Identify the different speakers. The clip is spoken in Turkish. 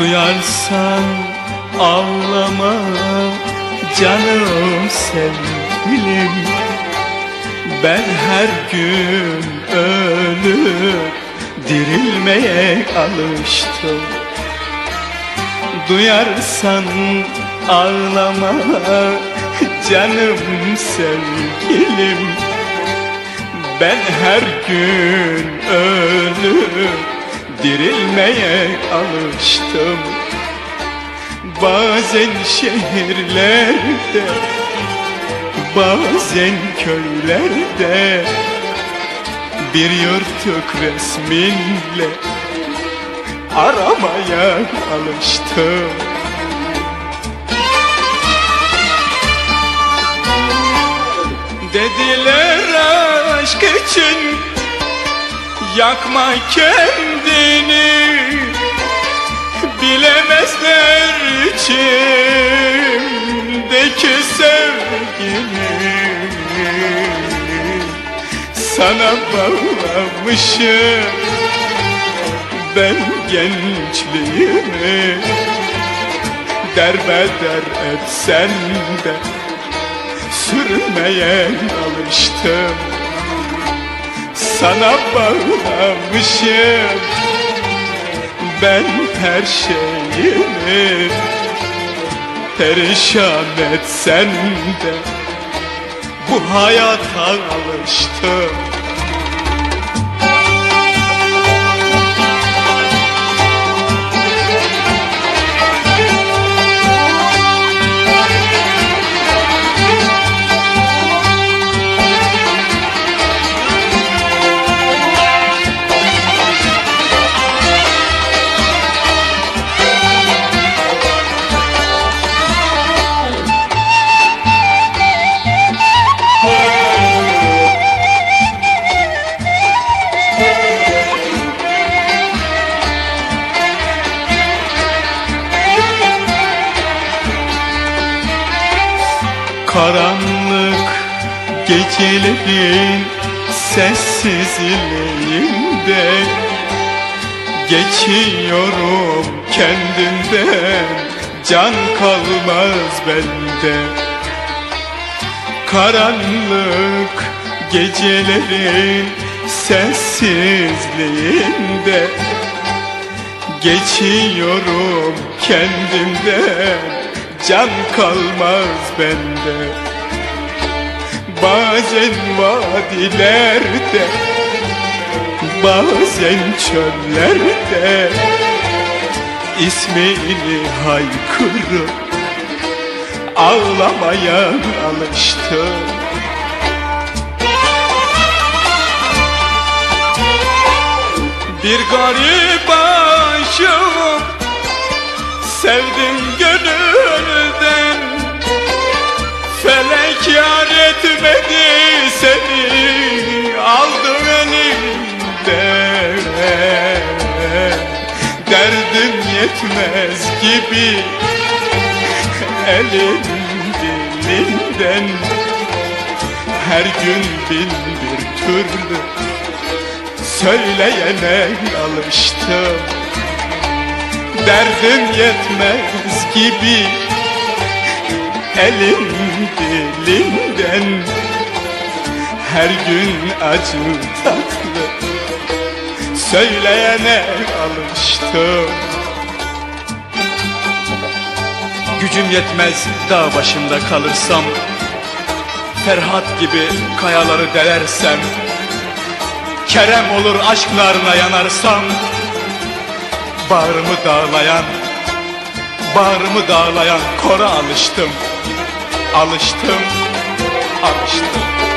Speaker 1: Duyarsan ağlama canım sevgilim. Ben her gün ölüp dirilmeye alıştım. Duyarsan ağlama canım sevgilim. Ben her gün ölüp dirilmeye alıştım. Bazen şehirlerde Bazen köylerde. Bir yırtık resminle Aramaya alıştım. Dediler aşk için Yakma kendini Bilemezler içimdeki sevgini. Sana bağlamışım Ben gençliğimi. Derbeder etsen de Sürmeye alıştım sana bağlamışım. Ben her şeyimi. Perişan etsen de Bu hayata alıştım Karanlık gecelerin sessizliğinde Geçiyorum kendimden can kalmaz bende. Karanlık gecelerin sessizliğinde Geçiyorum kendimden Can kalmaz bende. Bazen vadilerde Bazen çöllerde ismini haykırıp Ağlamaya alıştım. Bir garip aşığım Sevdim gönülden. Felek yar etmedi seni Aldı elimden Derdim yetmez gibi Elin dilinden. Her gün bin bir türlü Söyleyene alıştım Derdim yetmez gibi Elin dilinden Her gün acı tatlı Söyleyene alıştım. Gücüm yetmez dağ başında kalırsam Ferhat gibi kayaları delersem Kerem olur aşklarına yanarsam Bağrımı dağlayan Bağrımı dağlayan kora alıştım. Alıştım, alıştım